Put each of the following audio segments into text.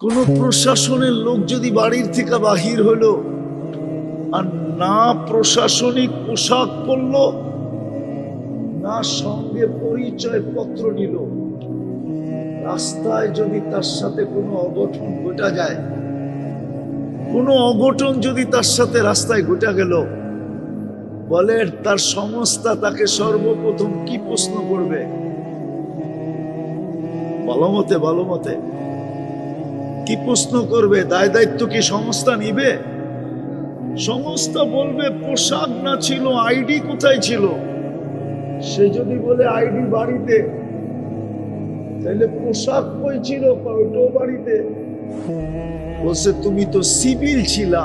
কোন প্রশাসনের লোক যদি বাড়ির থেকে বাহির হলো আর না প্রশাসনিক পোশাক পরলো, না সঙ্গে পরিচয় পত্র নিল, রাস্তায় যদি তার সাথে কোনো অঘটন ঘটা যায়, কোনো অঘটন যদি তার সাথে রাস্তায় ঘটা গেল বলে তার সংস্থা তাকে সর্বপ্রথম কি প্রশ্ন করবে? ভালো মতে ভালো মতে। কি প্রশ্ন করবে? দায় দায়িত্ব কি সংস্থা নিবে? সংস্থা বলবে পোশাক না ছিল, আইডি কোথায় ছিল? সে যদি বলে আইডি বাড়িতে, তাহলে পোশাক কই ছিল? ওটাও বাড়িতে। বলছে, তুমি তো সিভিল ছিলা।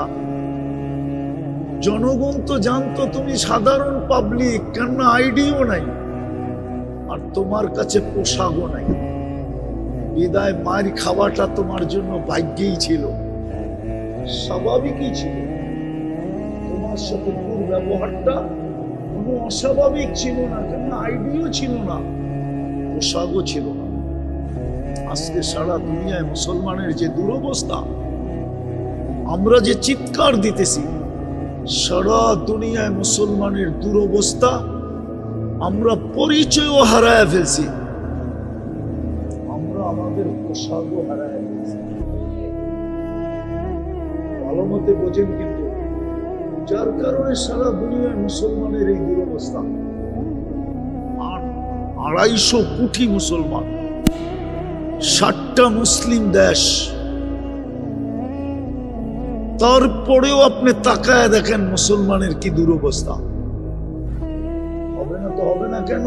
জনগণ তো জানতো তুমি সাধারণ পাবলিক কেন আইডিও নাই। আর তোমার কাছে পোশাকও নাই। বিদায় মার খাওয়াটা তোমার জন্য ভাগ্যেই ছিল। স্বাভাবিকই ছিল। তোমার সাথে দুর্ব্যবহারটা কোনো অস্বাভাবিক ছিল না, কেন আইডিও ছিল না, পোশাকও ছিল না। আজকে সারা দুনিয়ায় মুসলমানের যে দুরবস্থা, আমরা যে চিৎকার দিতেছি, সারা দুনিয়ায় মুসলমানের দুরবস্থা আমরা পরিচয়ও হারায় ফেলছি। আমাদের হারায় ভালো মতে বোঝেন কিন্তু, যার কারণে সারা মুসলমানের এই দুরবস্থা। আড়াইশো কোটি মুসলমান, ষাটটা মুসলিম দেশ। তারপরেও আপনি তাকায় দেখেন মুসলমানের কি দুরবস্থা। হবে না তো হবে না কেন?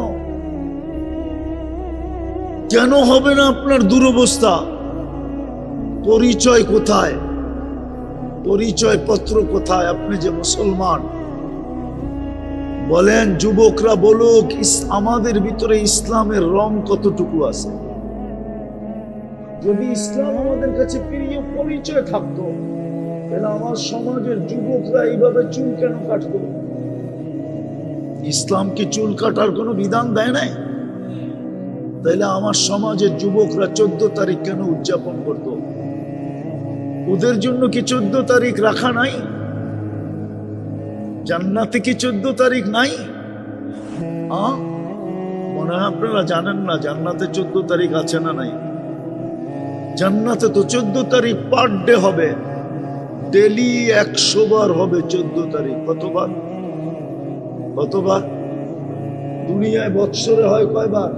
কেন হবে না আপনার দুরবস্থা? পরিচয় কোথায়? পরিচয় পত্র কোথায়? আপনি যে মুসলমান। বলেন, যুবকরা বলুক আমাদের ভিতরে ইসলামের রং কতটুকু আছে? যদি ইসলাম আমাদের কাছে প্রিয় পরিচয় থাকতো, তাহলে আমার সমাজের যুবকরা এইভাবে চুল কেন কাটতো? ইসলাম কি চুল কাটার কোনো বিধান দেয় নাই? তাইলে আমার সমাজের যুবকরা চোদ্দ তারিখ কেন উদযাপন করত? ওদের জন্য কি চোদ্দ তারিখ রাখা নাই? জান্নাতে কি চোদ্দ তারিখ নাই? মনে হয় আপনারা জানেন না জান্নাতে চোদ্দ তারিখ আছে না নাই। জান্নাতে তো চোদ্দ তারিখ পার ডে হবে। ডেলি একশো বার হবে চোদ্দ তারিখ। কতবার? কতবার? দুনিয়ায় বৎসরে হয় কয়বার?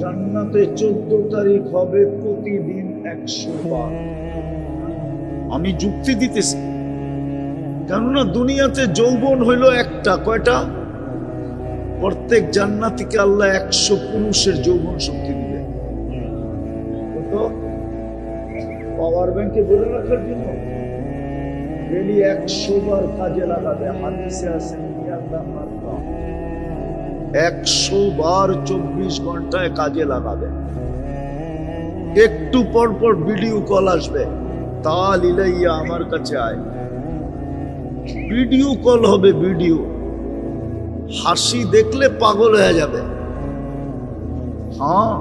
জান্নাতে চোদ্দ তারিখ হবে প্রতিদিন একশো আমি যুক্তি দিতেছি। কেননা দুনিয়াতে যৌবন হইল একটা, কয়টা? প্রত্যেক জান্নাতিকে আল্লাহ একশো পুরুষের যৌবন শক্তি দিবে। পাওয়ার ব্যাংকে বলে রাখার জন্য ডেলি একশো বার কাজে লাগাবে। হাদিসে আছে একশো বার চব্বিশ ঘন্টায় কাজে লাগাবে। একটু পর পর ভিডিও কল আসবে। তা লিলাইয়া আমার কাছে আয়। ভিডিও কল হবে ভিডিও হাসি দেখলে পাগল হয়ে যাবে। হ্যাঁ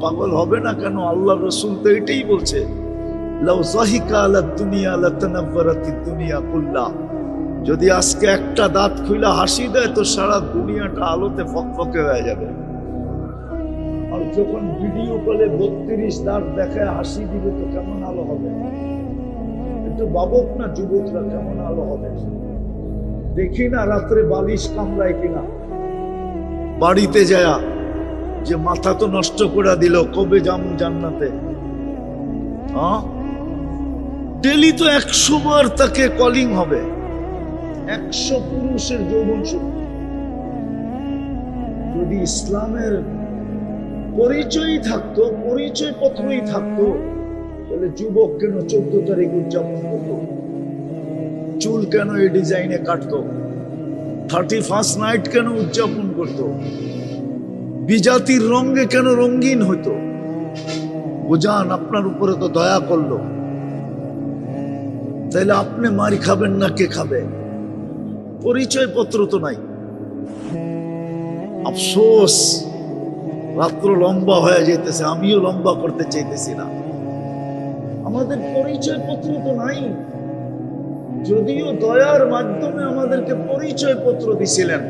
পাগল হবে না কেন? আল্লাহ রসুল তো এটাই বলছে। লাউ জাহিকা আলা দুনিয়া, লাতানাব্বারাতি দুনিয়া কুল্লা। যদি আজকে একটা দাঁত খুলে হাসি দেয়, তো সারা দুনিয়াটা আলোতে ফকফকে হয়ে যাবে। আর যখন ভিডিও কলে বত্রিশ দাঁত দেখায় হাসি দিবে, তো কেমন আলো হবে? একটু বাবক না যুবকরা কেমন আলো হবে? দেখি না রাত্রে বালিশ কামড়ায় কিনা। বাড়িতে যায়া, যে মাথা তো নষ্ট করে দিল, কবে যাম জান্নাতে? হ্যাঁ? ডেলি তো একশো বার তাকে কলিং হবে। একশো পুরুষের যৌবন যদি ইসলামের পরিচয়ই থাকতো পরিচয় পত্রই থাকতো, তাহলে যুবক কেন চোদ্দ তারিখ উদযাপন করতো? চুল কেন এই ডিজাইনে কাটতো? থার্টি ফার্স্ট নাইট কেন উদযাপন করতো? বিজাতির রঙে কেন রঙিন হতো বোঝান, আপনার উপরে তো দয়া করল। তাইলে আপনি মারি খাবেন না কে খাবে? পরিচয় পত্র তো নাই। আফসোস, রাত্র লম্বা হয়ে যেতেছে আমিও লম্বা করতে চাইতেছি না। আমাদের পরিচয় পত্র তো নাই। যদিও দয়ার মাধ্যমে আমাদেরকে পরিচয় পত্র দিছিলেন,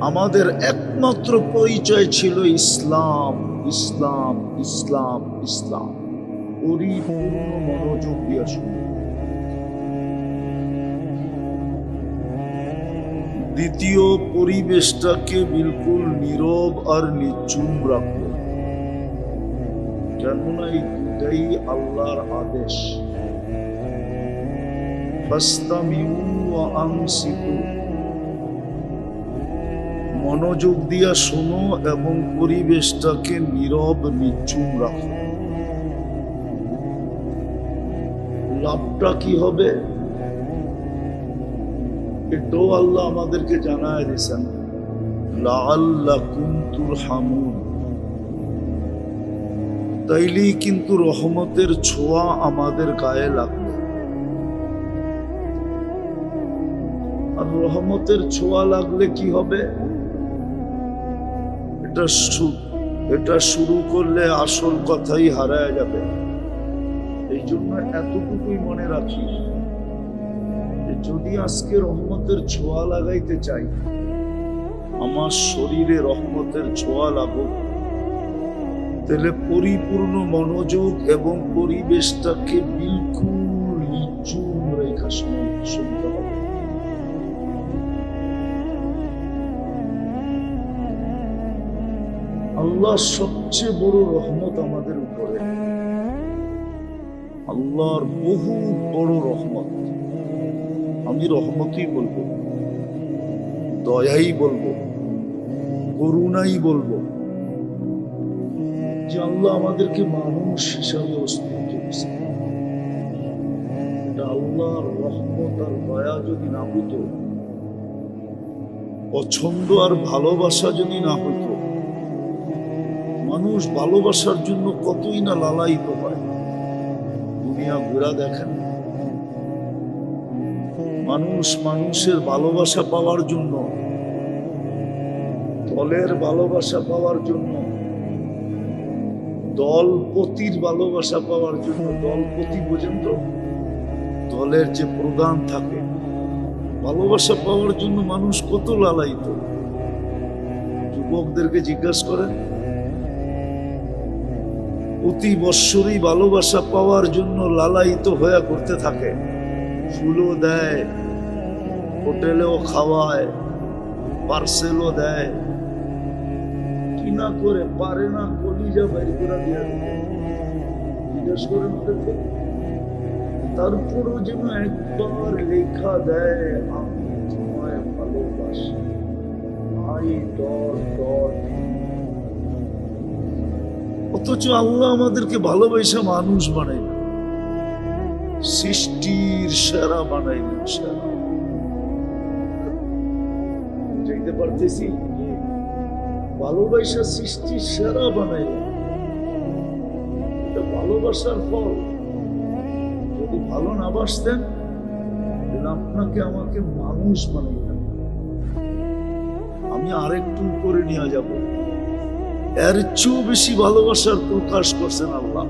আমাদের একমাত্র পরিচয় ছিল ইসলাম ইসলাম ইসলাম ইসলাম। পরিপূর্ণ মনোযোগ দিয়ে শুনুন। দ্বিতীয় পরিবেশটাকে বিলকুল নীরব আর নিচুম রাখব কেননা এই দুটাই আল্লাহর আদেশ। মনোযোগ দিয়া শোনো এবং পরিবেশটাকে নীরব, নিচুম রাখো। লাভটা কি হবে? এটাও আল্লাহ আমাদেরকে জানায় দিয়েছেন তাইলেই কিন্তু রহমতের ছোঁয়া আমাদের গায়ে লাগবে। আর রহমতের ছোঁয়া লাগলে কি হবে? এটা এটা শুরু করলে আসল কথাই হারায় যাবে। এই জন্য এতটুকুই মনে রাখিস। যে যদি আজকে রহমতের ছোঁয়া লাগাইতে চাই, আমার শরীরে রহমতের ছোঁয়া লাগুক, তাহলে পরিপূর্ণ মনোযোগ এবং পরিবেশটাকে বিলকুল রেখা শুন- শুনতে হবে। আল্লাহ সবচেয়ে বড় রহমত আমাদের উপরে। আল্লাহর বহু বড় রহমত। আমি রহমতই বলব, দয়াই বলব, করুণাই বলব যে আল্লাহ আমাদেরকে মানুষ হিসাবে অস্তিত্ব দিয়েছে আল্লাহর রহমত আর দয়া যদি না হইতো, পছন্দ আর ভালোবাসা যদি না হইতো, মানুষ ভালোবাসার জন্য কতই না লালায়িত হয়। দুনিয়া ঘোরা দেখেন মানুষ মানুষের ভালোবাসা পাওয়ার জন্য, দলের ভালোবাসা পাওয়ার জন্য দলপতির ভালোবাসা পাওয়ার জন্য দলপতি পর্যন্ত দলের যে প্রধান থাকে, ভালোবাসা পাওয়ার জন্য মানুষ কত লালায়িত। যুবকদেরকে জিজ্ঞাসা করেন, প্রতি বৎসরই ভালোবাসা পাওয়ার জন্য লালায়িত হয়ে করতে থাকে। ফুলও দেয়, হোটেলেও খাওয়ায়, পার্সেলও দেয়। কি না করে পারে না কলিজা বাইর করে। জিজ্ঞেস করেন তারপরও যেন একবার লেখা দেয়, আমি তোমায় ভালোবাসি। অথচ আল্লাহ আমাদেরকে ভালোবাসা মানুষ বানাই সৃষ্টির সেরা বানাইলেন সেরা। বুঝাইতে পারতেছি? ভালোবাসা সৃষ্টির সেরা বানাইলেন। ভালোবাসার ফল। যদি ভালো না বাসতেন আপনাকে আমাকে মানুষ বানাইতেন। আমি আরেকটু উপরে নিয়ে যাব। এর চেয়েও বেশি ভালোবাসার প্রকাশ করছেন আল্লাহ।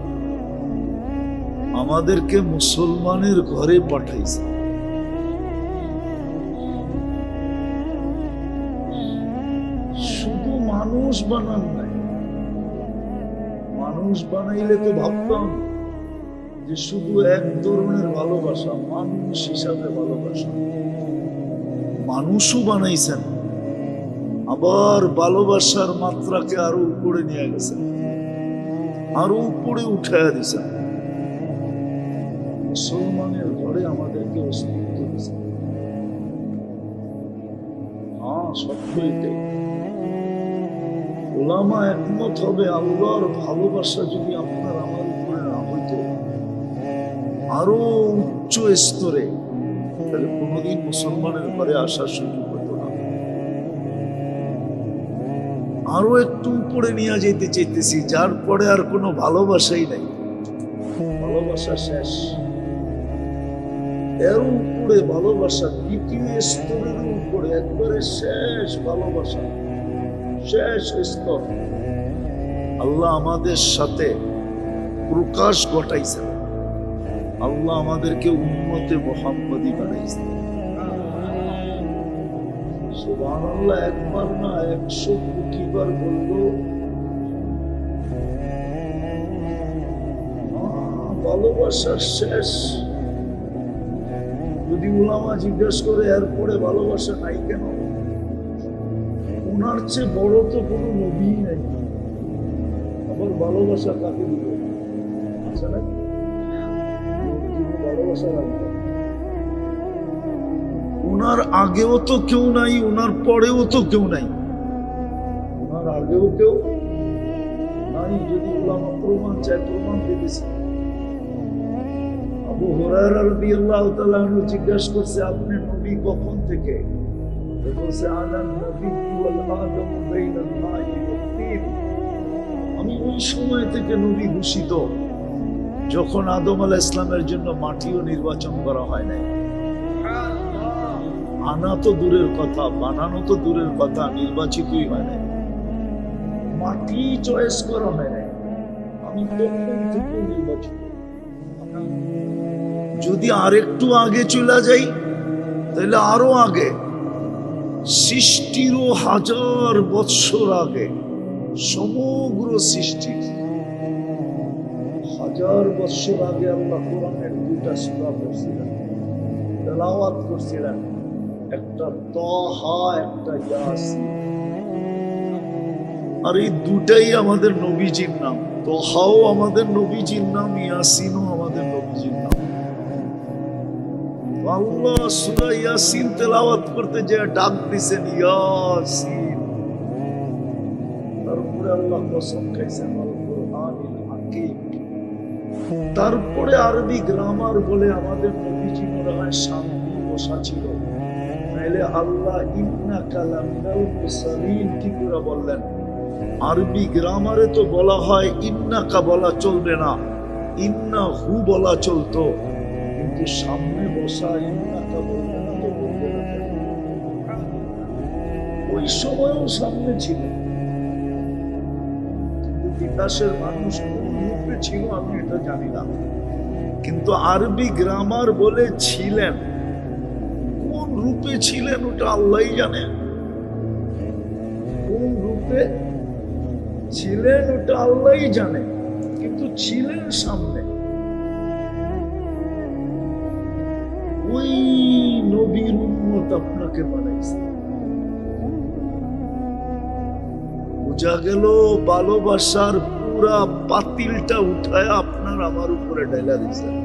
আমাদেরকে মুসলমানের ঘরে পাঠাইছে। শুধু মানুষ বানান নাই। মানুষ বানাইলে তো ভাবতাম যে শুধু এক ধরনের ভালোবাসা, মানুষ হিসাবে ভালোবাসা। মানুষও বানাইছেন। আবার ভালোবাসার মাত্রাকে আরও উপরে নিয়ে গেছেন। আরও উপরে উঠাইয়া দিছেন। মুসলমানের ঘরে আমাদেরকে অস্তিত্ব হ্যাঁ ওলামা একমত হবে, আল্লাহর ভালোবাসা যদি আপনার আমার উপরে না হইতো, আরও উচ্চ স্তরে, তাহলে কোনোদিন মুসলমানের ঘরে আসার সুযোগ হতো না। আরও একটু উপরে নিয়ে যেতে চাইতেছি, যার পরে আর কোনো ভালোবাসাই নাই। ভালোবাসা শেষ। এর উপরে ভালোবাসা, দ্বিতীয় স্তরের উপরে একবারে শেষ ভালোবাসা, শেষ স্তর। আল্লাহ আমাদের সাথে প্রকাশ ঘটাইছেন। আল্লাহ আমাদেরকে উন্মতে মোহাম্মদী বানাইছে সুবহানাল্লাহ, একবার না একশো কোটিবার বলল ভালোবাসার শেষ যদি উলামা জিজ্ঞেস করে, এরপরে ভালোবাসা নাই কেন? ওনার চেয়ে বড় তো কোনো নবী নাই। আবার ভালোবাসা কাকে দিল আছে ওনার আগেও তো কেউ নাই ওনার পরেও তো কেউ নাই। ওনার আগেও কেউ নাই যদি ওলামা প্রমাণ চায়, প্রমাণ দিতেছে। আবু আনহু জিজ্ঞাসা করছে, আপনি নবী কখন থেকে? বলছে মাই আমি ওই সময় থেকে নবী ঘোষিত, যখন আদম আল ইসলামের জন্য মাটিও নির্বাচন করা হয় নাই। আনা তো দূরের কথা, বানানো তো দূরের কথা, নির্বাচিতই হয় নাই। মাটি চয়েস করা হয় নাই। আমি তখন থেকে নির্বাচিত? যদি আরেকটু আগে চলে যাই, তাহলে আরও আগে, সৃষ্টিরও হাজার বৎসর আগে, সমগ্র সৃষ্টির হাজার বৎসর আগে আল্লাহ কোরআনের দুটা সূরা পড়ছিলেন, তেলাওয়াত করছিলেন, একটা তহা, একটা আর এই দুটাই আমাদের নবীজির নাম, তহাও আমাদের নবীজির নাম, ইয়াসিনও আমাদের নবীজির নাম। আল্লাহ সূরা ইয়াসিন তেলাওয়াত করতে যে ডাক দিছেন, ইয়াসিন। তারপরে আল্লাহ কসম খাইছেন তারপরে আরবি গ্রামার বলে আমাদের নবীজি মনে হয় শান্তি বসা ছিল। নাইলে আল্লাহ ইন্না কালামিনাল মুরসালিন, কি করে বললেন? আরবি গ্রামারে তো বলা হয় ইন্নাকা বলা চলবে না ইন্না হু বলা চলতো। কিন্তু সামনে ওই সময়ও সামনে ছিল বিকাশের মানুষ কোন রূপে ছিল আমি এটা জানি না কিন্তু আরবি গ্রামার বলে ছিলেন। কোন রূপে ছিলেন ওটা আল্লাহই জানেন কোন রূপে ছিলেন ওটা আল্লাহই জানে। কিন্তু ছিলেন সামনে। বোঝা গেল ভালোবাসার পুরা পাতিলটা উঠায় আপনার আমার উপরে ডাইলা দিছে।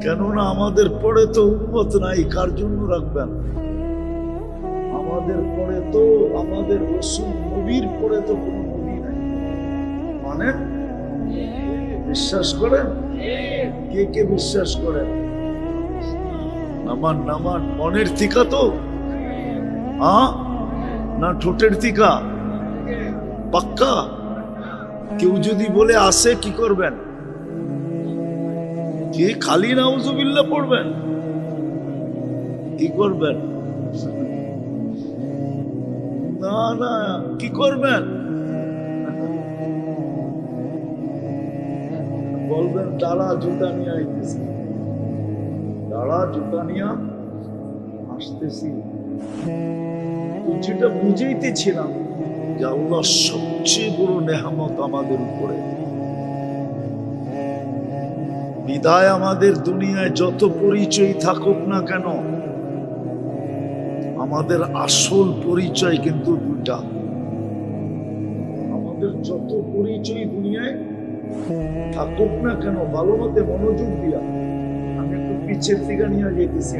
কেননা আমাদের পরে তো উন্মত নাই, কার জন্য রাখবেন? আমাদের পরে তো, আমাদের নবীর পরে তো কোনো নাই। মানে? বিশ্বাস করেন? কে কে বিশ্বাস করেন? নামান নামান মনের থিকা তো? না ঠোঁটের থিকা পাক্কা? কেউ যদি বলে আসে কি করবেন? কে খালি নাউজুবিল্লাহ পড়বেন? কি করবেন? না না, কি করবেন? বলবেন তারা জুতা নিয়ে আইতেছি। দাঁড়া জুতা নিয়ে আসতেছি। যেটা বুঝাইতেছিলাম যে আল্লাহ সবচেয়ে বড় নেহামত আমাদের উপরে। বিদায় আমাদের দুনিয়ায় যত পরিচয় থাকুক না কেন আমাদের আসল পরিচয় কিন্তু দুটা আমাদের যত পরিচয় দুনিয়ায় থাকুক না কেন ভালো মতে মনোযোগ দিয়া একটু দিকে নিয়ে যেতেছি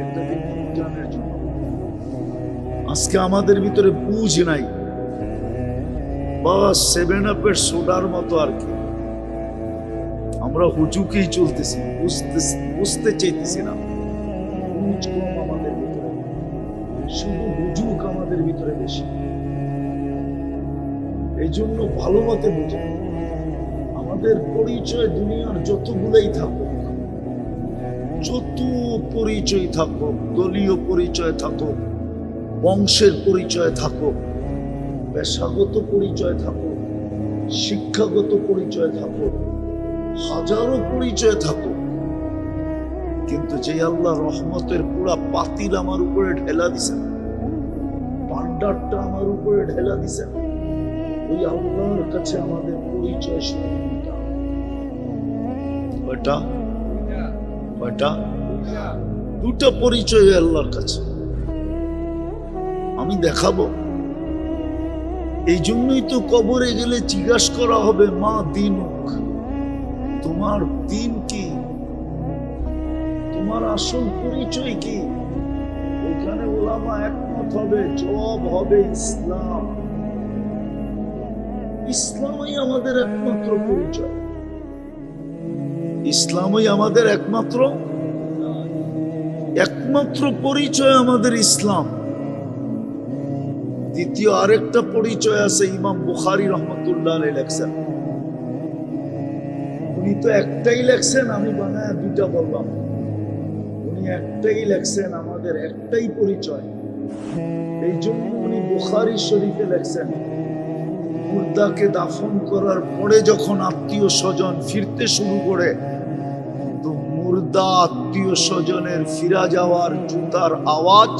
আজকে আমাদের ভিতরে বুঝ নাই। বা সেভেন আপের সোডার মতো আর কি। আমরা হুজুকেই চলতেছি, বুঝতে বুঝতে চাইতেছি না। বুঝ আমাদের ভিতরে। শুধু হুজুক আমাদের ভিতরে বেশি। এই জন্য ভালো মতে আমাদের পরিচয় দুনিয়ার যতগুলাই থাকুক যত পরিচয় থাকুক দলীয় পরিচয় থাকুক বংশের পরিচয় থাকুক পেশাগত পরিচয় থাকুক শিক্ষাগত পরিচয় থাকুক হাজারো পরিচয় থাকুক কিন্তু যে আল্লাহ রহমতের পুরা পাতিল আমার উপরে ঢেলা দিছেন পান্ডারটা আমার উপরে ঢেলা দিছেন, ওই আল্লাহর কাছে আমাদের পরিচয় শুরুটা কয়টা কয়টা দুটো পরিচয় আল্লাহর কাছে। আমি দেখাবো। এই জন্যই তো কবরে গেলে জিজ্ঞাসা করা হবে, মা দিনুক, তোমার দিন কি? তোমার আসল পরিচয় কি? ওইখানে ওলামা একমত হবে, জবাব হবে ইসলাম। ইসলামই আমাদের একমাত্র পরিচয়। ইসলামই আমাদের একমাত্র একমাত্র পরিচয় আমাদের ইসলাম। দ্বিতীয় আরেকটা পরিচয় আছে ইমাম বুখারি রহমতুল্লাহ লেখছেন। উনি তো একটাই লেখছেন, আমি বানায় দুইটা বললাম। উনি একটাই লেখছেন, আমাদের একটাই পরিচয়। এই জন্য উনি বুখারি শরীফে লেখছেন, মুর্দাকে দাফন করার পরে যখন আত্মীয় স্বজন ফিরতে শুরু করে মুর্দা আত্মীয় স্বজনের ফিরা যাওয়ার জুতার আওয়াজ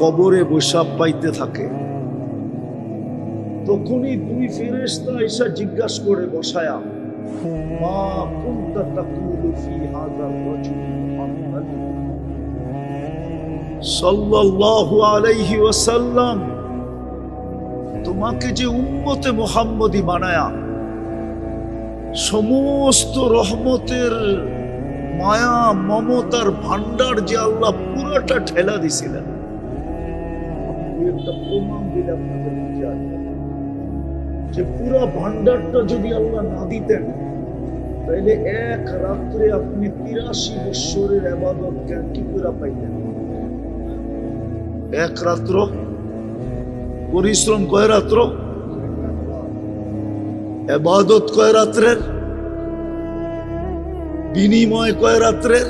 কবরে বৈশাখ পাইতে থাকে। তখনই দুই ফেরেশতা এসে জিজ্ঞাসা করে বসায়া, মা, কুনতা তাকুলু ফি হাযার রাজুল সাল্লাল্লাহু আলাইহি ওয়াসাল্লাম, তোমাকে যে উম্মতে মুহাম্মদী বানায়া, সমস্ত রহমতের মায়া, মমতার ভান্ডার যে আল্লাহ পুরোটা ঠেলা দিছিলেন। যে পুরো ভান্ডারটা যদি আল্লাহ না দিতেন, তাহলে এক রাত্রে আপনি তিরাশি বৎসরের আবাদত কেন কি করে পাইতেন? এক রাত্র? পরিশ্রম কয় রাত্র? এবাদত কয় রাত্রের? বিনিময় কয় রাত্রের?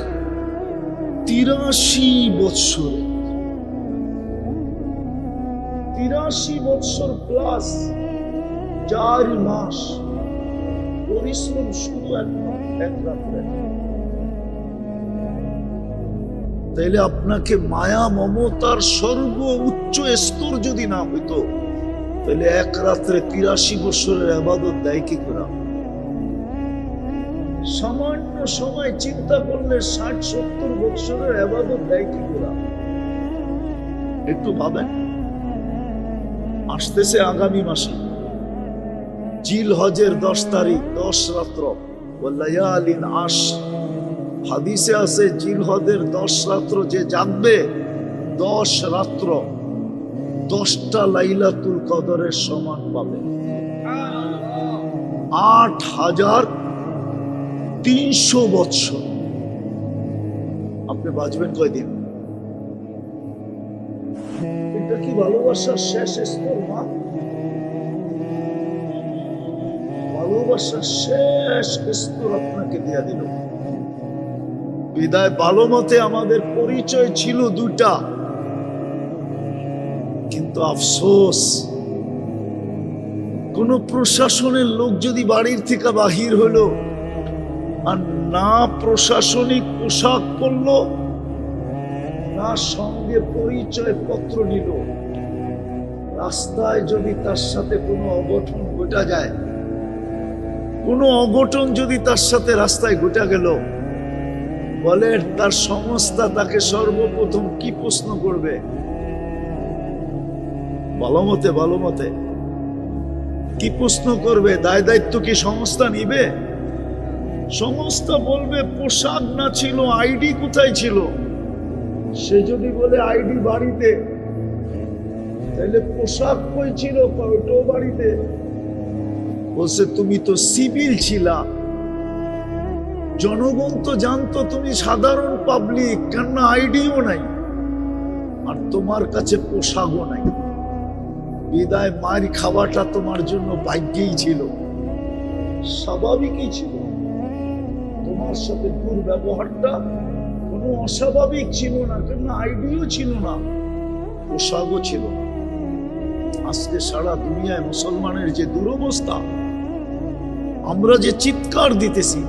তিরাশি বৎসর। তিরাশি বৎসর প্লাস চার মাস পরিশ্রম শুধু এক- রাত্রে। তাইলে আপনাকে মায়া, মমতার সর্ব উচ্চ স্তর যদি না হইতো তাহলে এক রাত্রে তিরাশি বছরের আবাদত দেয় কি করে? সময় চিন্তা করলে ষাট, সত্তর বছরের আবাদত দেয় কি করে? একটু ভাবেন। আসতেছে আগামী মাসে। জিল হজের দশ তারিখ, দশ রাত্র। হাদিসে আছে, জিল হজের দশ রাত্র যে জানবে দশ রাত্র দশটা লাইলাতুল কদরের সমান পাবে। আট হাজার তিনশো বৎসর আপনি বাঁচবেন কয়দিন? এটা কি ভালোবাসার শেষ স্তর, মা? ভালোবাসার শেষ স্তর আপনাকে দিল। বিদায় ভালো মতে আমাদের পরিচয় ছিল দুটা কিন্তু আফসোস, কোন প্রশাসনের লোক যদি বাড়ির থেকে বাহির হলো না প্রশাসনিক পোশাক পরলো না সঙ্গে পরিচয় পত্র নিল। রাস্তায় যদি তার সাথে কোনো অঘটন ঘটা যায়, কোনো অঘটন যদি তার সাথে রাস্তায় ঘটা গেল, বলে তার সংস্থা তাকে সর্বপ্রথম কি প্রশ্ন করবে? ভালো মতে ভালো মতে। কি প্রশ্ন করবে? দায় দায়িত্ব কি সংস্থা নিবে? সংস্থা বলবে, পোশাক না ছিল, আইডি কোথায় ছিল? সে যদি বলে আইডি বাড়িতে, তাহলে পোশাক কই ছিল? বাড়িতে। বলছে, তুমি তো সিভিল ছিলা। জনগণ তো জানতো তুমি সাধারণ পাবলিক কেন আইডিও নাই। আর তোমার কাছে পোশাকও নাই। বিদায়, মার খাওয়াটা তোমার জন্য ভাগ্যেই ছিল। স্বাভাবিকই ছিল। তোমার সাথে দুর্ব্যবহারটা কোনো অস্বাভাবিক ছিল না, কেন আইডিও ছিল না, পোশাকও ছিল না। আজকে সারা দুনিয়ায় মুসলমানের যে দুরবস্থা, আমরা যে চিৎকার দিতেছি